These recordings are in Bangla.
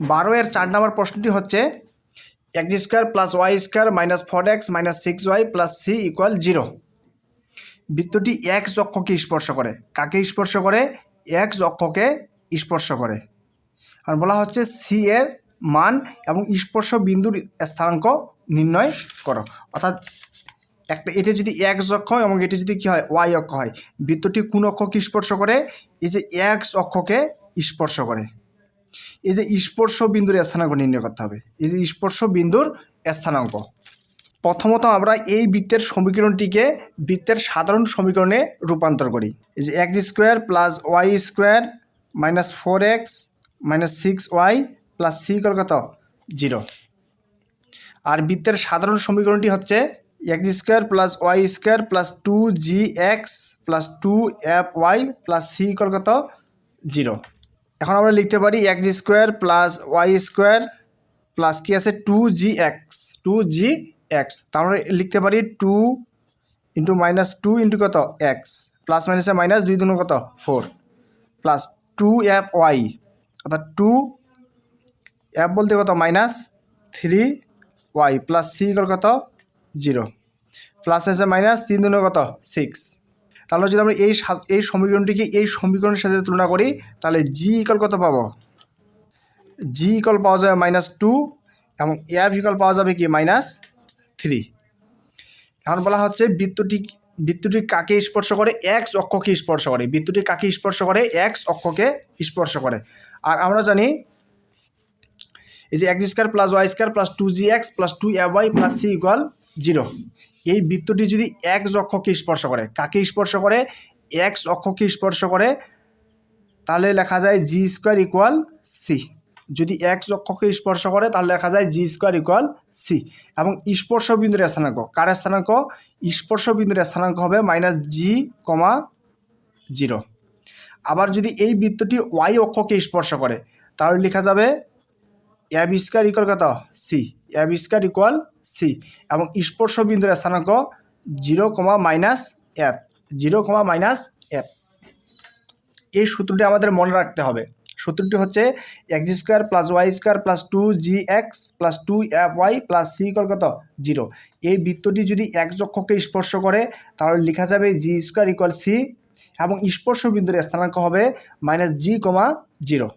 বারো এর চার নম্বর প্রশ্নটি হচ্ছে X square plus Y square minus four X minus six Y plus C equal zero. বৃত্তটি এক্স অক্ষকে স্পর্শ করে। কাকে স্পর্শ করে? এক্স অক্ষকে স্পর্শ করে। আর বলা হচ্ছে সি এর মান এবং স্পর্শ বিন্দুর স্থানাঙ্ক নির্ণয় করো। অর্থাৎ একটা এটি যদি এক্স অক্ষ এবং এটি যদি কী হয়? ওয়াই অক্ষ হয়। বৃত্তটি কোন অক্ষকে স্পর্শ করে? এই যে এক্স অক্ষকে স্পর্শ করে। এই যে স্পর্শ বিন্দুর স্থানাঙ্ক নির্ণয় করতে হবে। এই যে স্পর্শ বিন্দুর স্থানাঙ্ক। প্রথমত আমরা এই বৃত্তের সমীকরণটিকে বৃত্তের সাধারণ সমীকরণে রূপান্তর করি। এই যে X square plus Y square minus four X minus six Y plus C কত? জিরো আর বৃত্তের সাধারণ সমীকরণটি হচ্ছে X square plus Y square plus two G X plus two F Y plus C কত? জিরো এখন আমরা লিখতে পারি X square plus Y square plus কি আছে? Two G X two G X মানে লিখতে পারি two into minus two into কত? এক্স প্লাস মাইনাসে মাইনাস দুই দুনো কত? Four plus two F Y অর্থাৎ টু এফ বলতে কত? Minus three Y plus C কত? জিরো প্লাস আছে মাইনাস তিন দুনো কত? সিক্স তাহলে যদি আমরা এই এই সমীকরণটিকে এই সমীকরণের সাথে তুলনা করি, তাহলে জি ইকল কত পাবো? জি ইকল পাওয়া যাবে মাইনাস টু এবং এফ ইকল পাওয়া যাবে কি? মাইনাস থ্রি এখন বলা হচ্ছে বৃত্তটি বৃত্তটি কাকে স্পর্শ করে? এক্স অক্ষকে স্পর্শ করে। বৃত্তটি কাকে স্পর্শ করে? এক্স অক্ষকে স্পর্শ করে। আর আমরা জানি এই যে X square plus Y square plus two G X plus two A Y plus C equal zero এই বৃত্তটি যদি এক্স অক্ষকে স্পর্শ করে, কাকে স্পর্শ করে? এক্স অক্ষকে স্পর্শ করে, তাহলে লেখা যায় জি স্কোয়ার ইকুয়াল সি যদি এক্স অক্ষকে স্পর্শ করে, তাহলে লেখা যায় জি স্কোয়ার ইকুয়াল সি এবং স্পর্শ বিন্দুর স্থানাঙ্ক, কার স্থানাঙ্ক? স্পর্শ বিন্দুর স্থানাঙ্ক হবে মাইনাস জি কমা জিরো আবার যদি এই বৃত্তটি ওয়াই অক্ষকে স্পর্শ করে, তাহলে লেখা যাবে এফ স্কোয়ার ইকুয়াল কত? সি স্কোয়ার ইকুয়াল সি এবং স্পর্শ বিন্দুর স্থানাঙ্ক zero comma minus f zero comma minus f এই সূত্রটি আমাদের মনে রাখতে হবে। সূত্রটি হচ্ছে x square plus y square plus two g x plus two f y plus c কত? জিরো এই বৃত্তটি যদি এক অক্ষকে স্পর্শ করে, তাহলে লেখা যাবে জি স্কোয়ার ইকুয়াল সি এবং স্পর্শ বিন্দুর স্থানাঙ্ক হবে মাইনাস জি কমা জিরো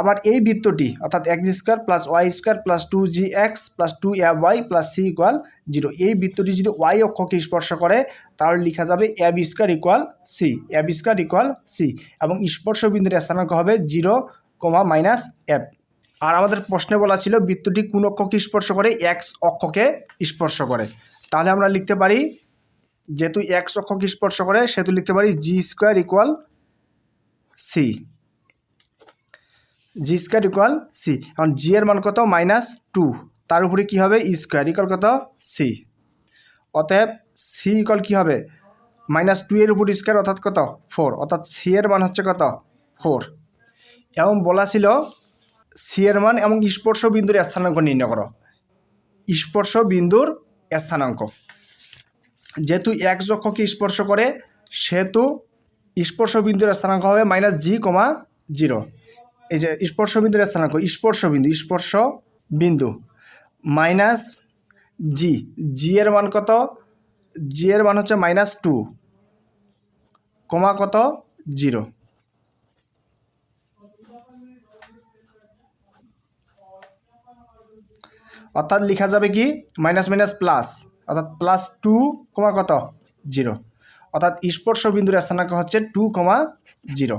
আবার এই বৃত্তটি, অর্থাৎ x square plus y square plus two g x plus two f y plus c equal zero এই বৃত্তটি যদি ওয়াই অক্ষকে স্পর্শ করে, তাহলে লেখা যাবে f square equal c f square equal c এবং স্পর্শ বিন্দুর স্থানাঙ্ক হবে জিরো কমা মাইনাস এফ আর আমাদের প্রশ্নে বলা ছিল বৃত্তটি কোন অক্ষকে স্পর্শ করে এক্স অক্ষকে স্পর্শ করে। তাহলে আমরা লিখতে পারি, যেহেতু এক্স অক্ষকে স্পর্শ করে, সেহেতু লিখতে পারি g square equal c g square equal c. এখন জি এর মান কত? Minus two. তার উপরে কী হবে? E square. ইকুয়াল কত? সি। অতএব সি ইকুয়াল কী হবে? মাইনাস টু এর উপর স্কোয়ার অর্থাৎ কত? ফোর। অর্থাৎ সি এর মান হচ্ছে কত? ফোর। এবং বলা ছিল সি এর মান এবং স্পর্শ বিন্দুর স্থানাঙ্ক নির্ণয় করো। স্পর্শ বিন্দুর স্থানাঙ্ক। যেহেতু এক অক্ষকে স্পর্শ করে, সেহেতু স্পর্শ বিন্দুর স্থানাঙ্ক হবে মাইনাস জি কমা জিরো। এই যে স্পর্শ বিন্দুর স্থানাঙ্ক স্পর্শ বিন্দু স্পর্শ বিন্দু মাইনাস জি জি এর মান কত? জি এর মান হচ্ছে মাইনাস টু কমা কত? জিরো অর্থাৎ লেখা যাবে কি? মাইনাস মাইনাস প্লাস অর্থাৎ প্লাস টু কমা কত? জিরো অর্থাৎ স্পর্শ বিন্দুর স্থানাঙ্ক হচ্ছে টু কমা জিরো